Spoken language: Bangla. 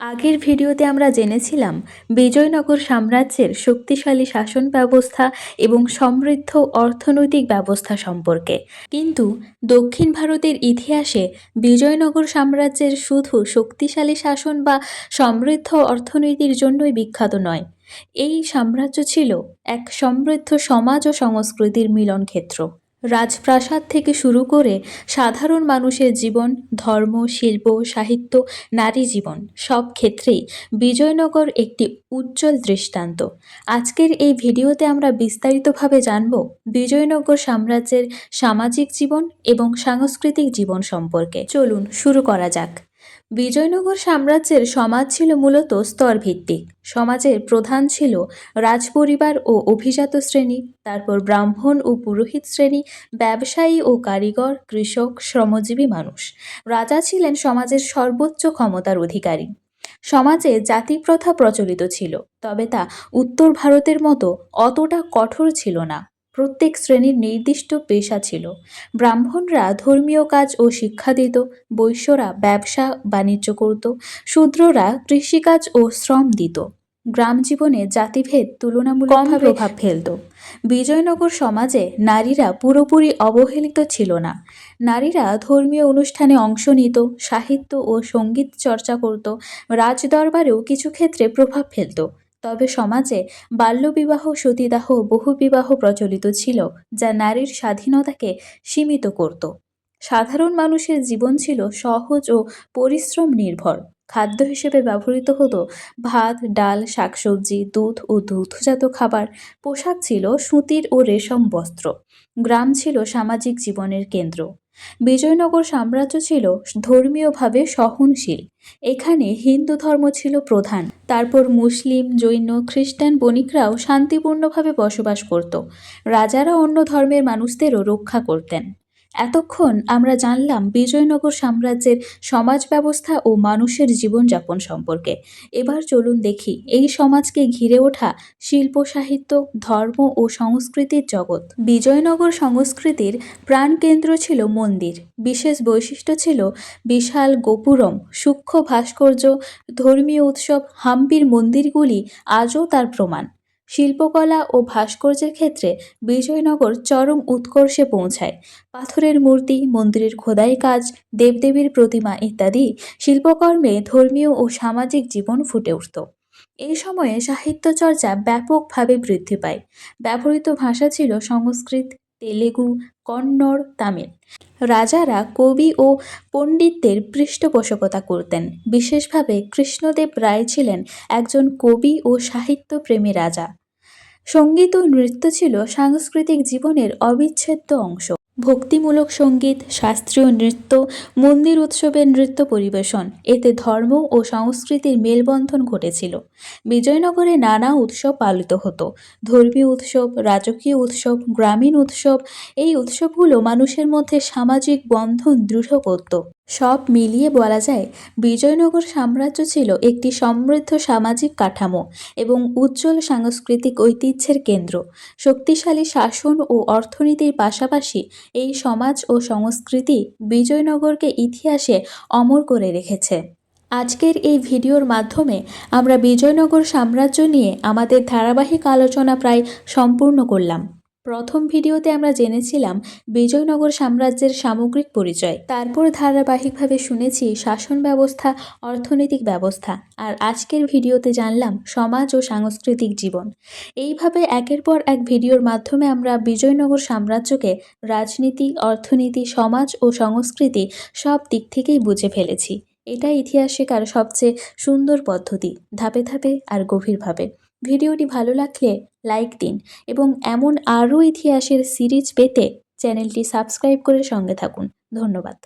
আগের ভিডিওতে আমরা জেনেছিলাম বিজয়নগর সাম্রাজ্যের শক্তিশালী শাসন ব্যবস্থা এবং সমৃদ্ধ অর্থনৈতিক ব্যবস্থা সম্পর্কে। কিন্তু দক্ষিণ ভারতের ইতিহাসে বিজয়নগর সাম্রাজ্যের শুধু শক্তিশালী শাসন বা সমৃদ্ধ অর্থনীতির জন্যই বিখ্যাত নয়। এই সাম্রাজ্য ছিল এক সমৃদ্ধ সমাজ ও সংস্কৃতির মিলনক্ষেত্র। রাজপ্রাসাদ থেকে শুরু করে সাধারণ মানুষের জীবন, ধর্ম, শিল্প, সাহিত্য, নারী জীবন, সব ক্ষেত্রেই বিজয়নগর একটি উজ্জ্বল দৃষ্টান্ত। আজকের এই ভিডিওতে আমরা বিস্তারিতভাবে জানব বিজয়নগর সাম্রাজ্যের সামাজিক জীবন এবং সাংস্কৃতিক জীবন সম্পর্কে। চলুন শুরু করা যাক। বিজয়নগর সাম্রাজ্যের সমাজ ছিল মূলত স্তরভিত্তিক। সমাজের প্রধান ছিল রাজপরিবার ও অভিজাত শ্রেণি, তারপর ব্রাহ্মণ ও পুরোহিত শ্রেণি, ব্যবসায়ী ও কারিগর, কৃষক, শ্রমজীবী মানুষ। রাজা ছিলেন সমাজের সর্বোচ্চ ক্ষমতার অধিকারী। সমাজে জাতি প্রথা প্রচলিত ছিল, তবে তা উত্তর ভারতের মতো অতটা কঠোর ছিল না। প্রত্যেক শ্রেণির নির্দিষ্ট পেশা ছিল। ব্রাহ্মণরা ধর্মীয় কাজ ও শিক্ষা দিত বৈশ্যরা ব্যবসা বাণিজ্য করত শূদ্ররা কৃষিকাজ ও শ্রম দিত। গ্রাম জীবনে জাতিভেদ তুলনামূলকভাবে প্রভাব ফেলত। বিজয়নগর সমাজে নারীরা পুরোপুরি অবহেলিত ছিল না। নারীরা ধর্মীয় অনুষ্ঠানে অংশ নিত সাহিত্য ও সংগীত চর্চা করত রাজদরবারেও কিছু ক্ষেত্রে প্রভাব ফেলত। তবে সমাজে বাল্যবিবাহ, সতীদাহ বহুবিবাহ প্রচলিত ছিল, যা নারীর স্বাধীনতাকে সীমিত করত। সাধারণ মানুষের জীবন ছিল সহজ ও পরিশ্রম নির্ভর। খাদ্য হিসেবে ব্যবহৃত হতো ভাত, ডাল, শাকসবজি, দুধ ও দুগ্ধজাত খাবার। পোশাক ছিল সুতির ও রেশম বস্ত্র। গ্রাম ছিল সামাজিক জীবনের কেন্দ্র। বিজয়নগর সাম্রাজ্য ছিল ধর্মীয়ভাবে সহনশীল। এখানে হিন্দু ধর্ম ছিল প্রধান। তারপর মুসলিম, জৈন, খ্রিস্টান বণিকরাও শান্তিপূর্ণভাবে বসবাস করত। রাজারা অন্য ধর্মের মানুষদেরও রক্ষা করতেন। এতক্ষণ আমরা জানলাম বিজয়নগর সাম্রাজ্যের সমাজ ব্যবস্থা ও মানুষের জীবনযাপন সম্পর্কে। এবার চলুন দেখি এই সমাজকে ঘিরে ওঠা শিল্প, সাহিত্য, ধর্ম ও সংস্কৃতির জগৎ। বিজয়নগর সংস্কৃতির প্রাণকেন্দ্র ছিল মন্দির। বিশেষ বৈশিষ্ট্য ছিল বিশাল গোপুরম, সূক্ষ্ম ভাস্কর্য, ধর্মীয় উৎসব, হাম্পির মন্দিরগুলি আজও তার প্রমাণ। শিল্পকলা ও ভাস্কর্যের ক্ষেত্রে বিজয়নগর চরম উৎকর্ষে পৌঁছায়। পাথরের মূর্তি, মন্দিরের খোদাই কাজ, দেবদেবীর প্রতিমা ইত্যাদি শিল্পকর্মে ধর্মীয় ও সামাজিক জীবন ফুটে উঠত। এই সময়ে সাহিত্য চর্চা ব্যাপকভাবে বৃদ্ধি পায়। ব্যবহৃত ভাষা ছিল সংস্কৃত তেলেগু, কন্নড়, তামিল। রাজারা কবি ও পণ্ডিতদের পৃষ্ঠপোষকতা করতেন। বিশেষভাবে কৃষ্ণদেব রায় ছিলেন একজন কবি ও সাহিত্যপ্রেমী রাজা। সংগীত ও নৃত্য ছিল সাংস্কৃতিক জীবনের অবিচ্ছেদ্য অংশ। ভক্তিমূলক সংগীত, শাস্ত্রীয় নৃত্য, মন্দির উৎসবের নৃত্য পরিবেশন। এতে ধর্ম ও সংস্কৃতির মেলবন্ধন ঘটেছিল। বিজয়নগরে নানা উৎসব পালিত হতো। ধর্মীয় উৎসব, রাজকীয় উৎসব, গ্রামীণ উৎসব, এই উৎসবগুলো মানুষের মধ্যে সামাজিক বন্ধন দৃঢ় করত। সব মিলিয়ে বলা যায়, বিজয়নগর সাম্রাজ্য ছিল একটি সমৃদ্ধ সামাজিক কাঠামো এবং উজ্জ্বল সাংস্কৃতিক ঐতিহ্যের কেন্দ্র। শক্তিশালী শাসন ও অর্থনীতির পাশাপাশি এই সমাজ ও সংস্কৃতি বিজয়নগরকে ইতিহাসে অমর করে রেখেছে। আজকের এই ভিডিওর মাধ্যমে আমরা বিজয়নগর সাম্রাজ্য নিয়ে আমাদের ধারাবাহিক আলোচনা প্রায় সম্পূর্ণ করলাম। প্রথম ভিডিওতে আমরা জেনেছিলাম বিজয়নগর সাম্রাজ্যের সামগ্রিক পরিচয়। তারপর ধারাবাহিকভাবে শুনেছি শাসন ব্যবস্থা, অর্থনৈতিক ব্যবস্থা। আর আজকের ভিডিওতে জানলাম সমাজ ও সাংস্কৃতিক জীবন। এইভাবে একের পর এক ভিডিওর মাধ্যমে আমরা বিজয়নগর সাম্রাজ্যকে রাজনীতি, অর্থনীতি, সমাজ ও সংস্কৃতি সব দিক থেকেই বুঝে ফেলেছি। এটা ইতিহাস শেখার সবচেয়ে সুন্দর পদ্ধতি, ধাপে ধাপে আর গভীরভাবে। ভিডিওটি ভালো লাগলে লাইক দিন এবং এমন আরও ইতিহাসের সিরিজ পেতে চ্যানেলটি সাবস্ক্রাইব করে সঙ্গে থাকুন। ধন্যবাদ।